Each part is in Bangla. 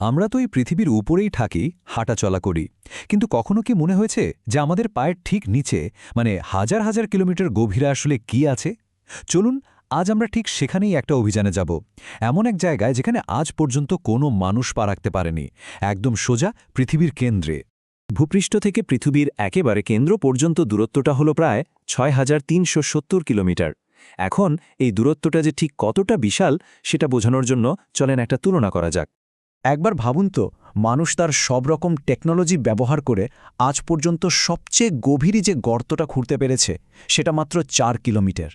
আমরা তো এই পৃথিবীর উপরেই থাকি, হাঁটাচলা করি। কিন্তু কখনো কি মনে হয়েছে যে আমাদের পায়ের ঠিক নিচে মানে হাজার হাজার কিলোমিটার গভীরে আসলে কি আছে? চলুন, আজ আমরা ঠিক সেখানেই একটা অভিযানে যাব। এমন এক জায়গায় যেখানে আজ পর্যন্ত কোনো মানুষ পা রাখতে পারেনি। একদম সোজা পৃথিবীর কেন্দ্রে। ভূপৃষ্ঠ থেকে পৃথিবীর একেবারে কেন্দ্র পর্যন্ত দূরত্বটা হলো প্রায় ছয় হাজার তিনশো সত্তর কিলোমিটার। এখন এই দূরত্বটা যে ঠিক কতটা বিশাল, সেটা বোঝানোর জন্য চলেন একটা তুলনা করা যাক। একবার ভাবুন তো, মানুষ তার সব রকম টেকনোলজি ব্যবহার করে আজ পর্যন্ত সবচেয়ে গভীরই যে গর্তটা খুঁড়তে পেরেছে, সেটা মাত্র চার কিলোমিটার।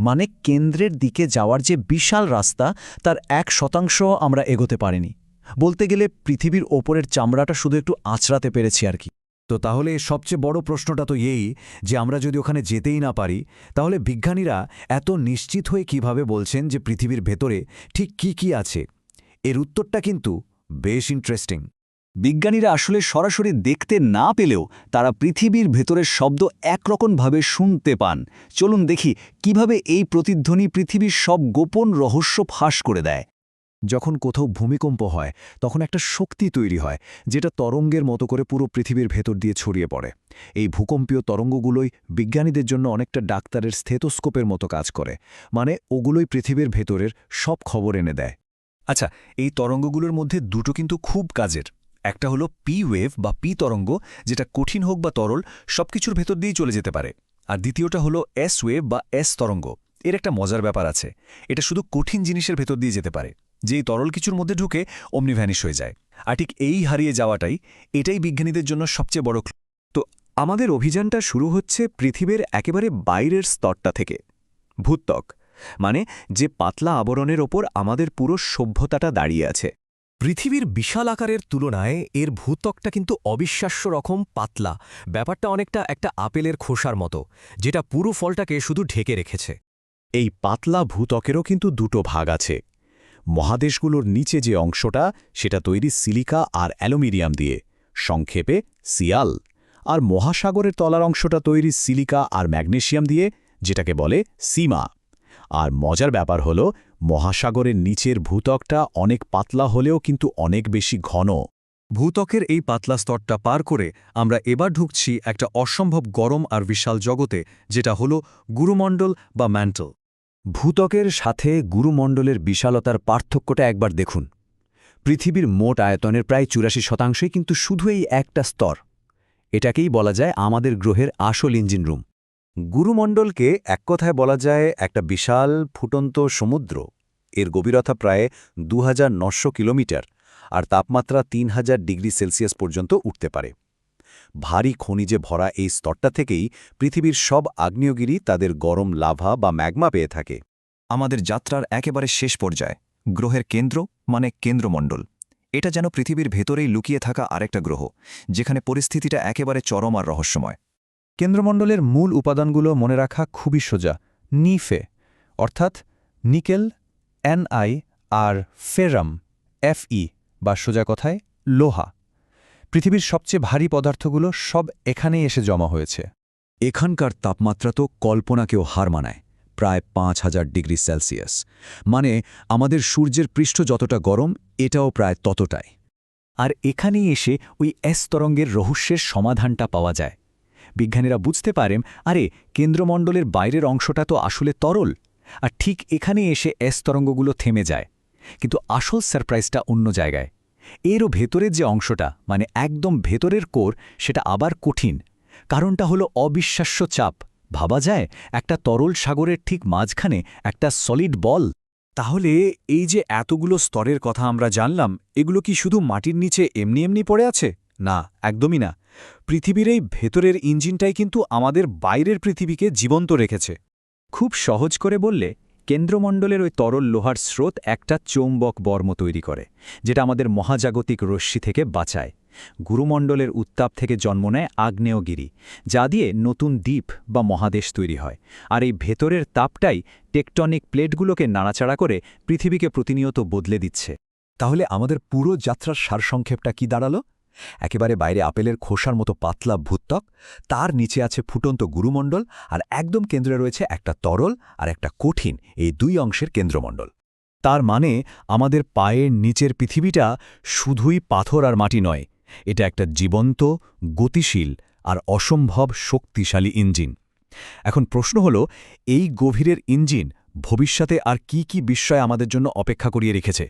মানে কেন্দ্রের দিকে যাওয়ার যে বিশাল রাস্তা, তার এক শতাংশ আমরা এগোতে পারিনি। বলতে গেলে পৃথিবীর ওপরের চামড়াটা শুধু একটু আঁচড়াতে পেরেছি আর কি। তো তাহলে সবচেয়ে বড় প্রশ্নটা তো এই যে আমরা যদি ওখানে যেতেই না পারি, তাহলে বিজ্ঞানীরা এত নিশ্চিত হয়ে কীভাবে বলছেন যে পৃথিবীর ভেতরে ঠিক কি কি আছে? এর উত্তরটা কিন্তু বেশ ইন্টারেস্টিং বিজ্ঞানীরা আসলে সরাসরি দেখতে না পেলেও তারা পৃথিবীর ভেতরের শব্দ একরকমভাবে শুনতে পান। চলুন দেখি কীভাবে এই প্রতিধ্বনি পৃথিবীর সব গোপন রহস্য ফাঁস করে দেয়। যখন কোথাও ভূমিকম্প হয়, তখন একটা শক্তি তৈরি হয়, যেটা তরঙ্গের মতো করে পুরো পৃথিবীর ভেতর দিয়ে ছড়িয়ে পড়ে। এই ভূকম্পীয় তরঙ্গগুলোই বিজ্ঞানীদের জন্য অনেকটা ডাক্তারের স্থেতস্কোপের মতো কাজ করে মানে ওগুলোই পৃথিবীর ভেতরের সব খবর এনে দেয়। আচ্ছা এই তরঙ্গগুলোর মধ্যে দুটো কিন্তু খুব কাজের। একটা হলো পি ওয়েভ বা পি তরঙ্গ, যেটা কঠিন হোক বা তরল, সবকিছুর ভেতর দিয়েই চলে যেতে পারে। আর দ্বিতীয়টা হলো এস ওয়েভ বা এস তরঙ্গ, এর একটা মজার ব্যাপার আছে। এটা শুধু কঠিন জিনিসের ভেতর দিয়ে যেতে পারে, যেই তরল কিছুর মধ্যে ঢুকে অমনি ভ্যানিশ হয়ে যায়। আর ঠিক এই হারিয়ে যাওয়াটাই, এটাই বিজ্ঞানীদের জন্য সবচেয়ে বড় ক্লু। তো আমাদের অভিযানটা শুরু হচ্ছে পৃথিবীর একেবারে বাইরের স্তরটা থেকে, ভূত্বক। মানে যে পাতলা আবরণের ওপর আমাদের পুরো সভ্যতাটা দাঁড়িয়ে আছে। পৃথিবীর বিশাল আকারের তুলনায় এর ভূত্বকটা কিন্তু অবিশ্বাস্য রকম পাতলা। ব্যাপারটা অনেকটা একটা আপেলের খোসার মতো, যেটা পুরো ফলটাকে শুধু ঢেকে রেখেছে। এই পাতলা ভূত্বকেরও কিন্তু দুটো ভাগ আছে। মহাদেশগুলোর নিচে যে অংশটা, সেটা তৈরি সিলিকা আর অ্যালুমিনিয়াম দিয়ে, সংক্ষেপে সিয়াল। আর মহাসাগরের তলার অংশটা তৈরি সিলিকা আর ম্যাগনেশিয়াম দিয়ে, যেটাকে বলে সীমা। আর মজার ব্যাপার হলো, মহাসাগরের নিচের ভূত্বকটা অনেক পাতলা হলেও কিন্তু অনেক বেশি ঘন। ভূতকের এই পাতলা স্তরটা পার করে আমরা এবার ঢুকছি একটা অসম্ভব গরম আর বিশাল জগতে, যেটা হলো গুরুমণ্ডল বা ম্যান্টল। ভূত্বকের সাথে গুরুমণ্ডলের বিশালতার পার্থক্যটা একবার দেখুন। পৃথিবীর মোট আয়তনের প্রায় চুরাশি শতাংশই কিন্তু শুধু এই একটা স্তর। এটাকেই বলা যায় আমাদের গ্রহের আসল ইঞ্জিন রুম। গুরুমণ্ডলকে এক কথায় বলা যায় একটা বিশাল ফুটন্ত সমুদ্র। এর গভীরতা প্রায় দু কিলোমিটার আর তাপমাত্রা তিন হাজার ডিগ্রি সেলসিয়াস পর্যন্ত উঠতে পারে। ভারী খনিজে ভরা এই স্তরটা থেকেই পৃথিবীর সব আগ্নেয়গিরি তাদের গরম লাভা বা ম্যাগমা পেয়ে থাকে। আমাদের যাত্রার একেবারে শেষ পর্যায়ে, গ্রহের কেন্দ্র মানে কেন্দ্রমণ্ডল। এটা যেন পৃথিবীর ভেতরেই লুকিয়ে থাকা আরেকটা গ্রহ, যেখানে পরিস্থিতিটা একেবারে চরম আর রহস্যময়। কেন্দ্রমণ্ডলের মূল উপাদানগুলো মনে রাখা খুবই সোজা, নিফে, অর্থাৎ নিকেল, এনআই আর ফেরাম, এফই, বা সোজা কথায় লোহা। পৃথিবীর সবচেয়ে ভারী পদার্থগুলো সব এখানেই এসে জমা হয়েছে। এখানকার তাপমাত্রা তো কল্পনাকেও হার মানায়, প্রায় পাঁচ হাজার ডিগ্রি সেলসিয়াস। মানে আমাদের সূর্যের পৃষ্ঠ যতটা গরম, এটাও প্রায় ততটাই। আর এখানেই এসে ওই এস তরঙ্গের রহস্যের সমাধানটা পাওয়া যায়। বিজ্ঞানীরা বুঝতে পারেন, আরে, কেন্দ্রমণ্ডলের বাইরের অংশটা তো আসলে তরল। আর ঠিক এখানে এসে এস তরঙ্গগুলো থেমে যায়। কিন্তু আসল সারপ্রাইজটা অন্য জায়গায়। এরও ভেতরের যে অংশটা মানে একদম ভেতরের কোর, সেটা আবার কঠিন। কারণটা হলো অবিশ্বাস্য চাপ। ভাবা যায়, একটা তরল সাগরের ঠিক মাঝখানে একটা সলিড বল। তাহলে এই যে এতগুলো স্তরের কথা আমরা জানলাম, এগুলো কি শুধু মাটির নিচে এমনি এমনি পড়ে আছে? না, একদমই না। পৃথিবীর এই ভেতরের ইঞ্জিনটাই কিন্তু আমাদের বাইরের পৃথিবীকে জীবন্ত রেখেছে। খুব সহজ করে বললে, কেন্দ্রমণ্ডলের ওই তরল লোহার স্রোত একটা চৌম্বক বর্ম তৈরি করে, যেটা আমাদের মহাজাগতিক রশ্মি থেকে বাঁচায়। গুরুমণ্ডলের উত্তাপ থেকে জন্ম নেয় আগ্নেয়গিরি, যা দিয়ে নতুন দ্বীপ বা মহাদেশ তৈরি হয়। আর এই ভেতরের তাপটাই টেকটনিক প্লেটগুলোকে নাড়াচাড়া করে পৃথিবীকে প্রতিনিয়ত বদলে দিচ্ছে। তাহলে আমাদের পুরো যাত্রার সারসংক্ষেপটা কি দাঁড়াল? একেবারে বাইরে আপেলের খোসার মতো পাতলা ভূত্বক, তার নিচে আছে ফুটন্ত গুরুমণ্ডল আর একদম কেন্দ্রে রয়েছে একটা তরল আর একটা কঠিন এই দুই অংশের কেন্দ্রমণ্ডল। তার মানে আমাদের পায়ের নিচের পৃথিবীটা শুধুই পাথর আর মাটি নয়, এটা একটা জীবন্ত, গতিশীল আর অসম্ভব শক্তিশালী ইঞ্জিন। এখন প্রশ্ন হল, এই গভীরের ইঞ্জিন ভবিষ্যতে আর কি কি বিস্ময় আমাদের জন্য অপেক্ষা করিয়ে রেখেছে?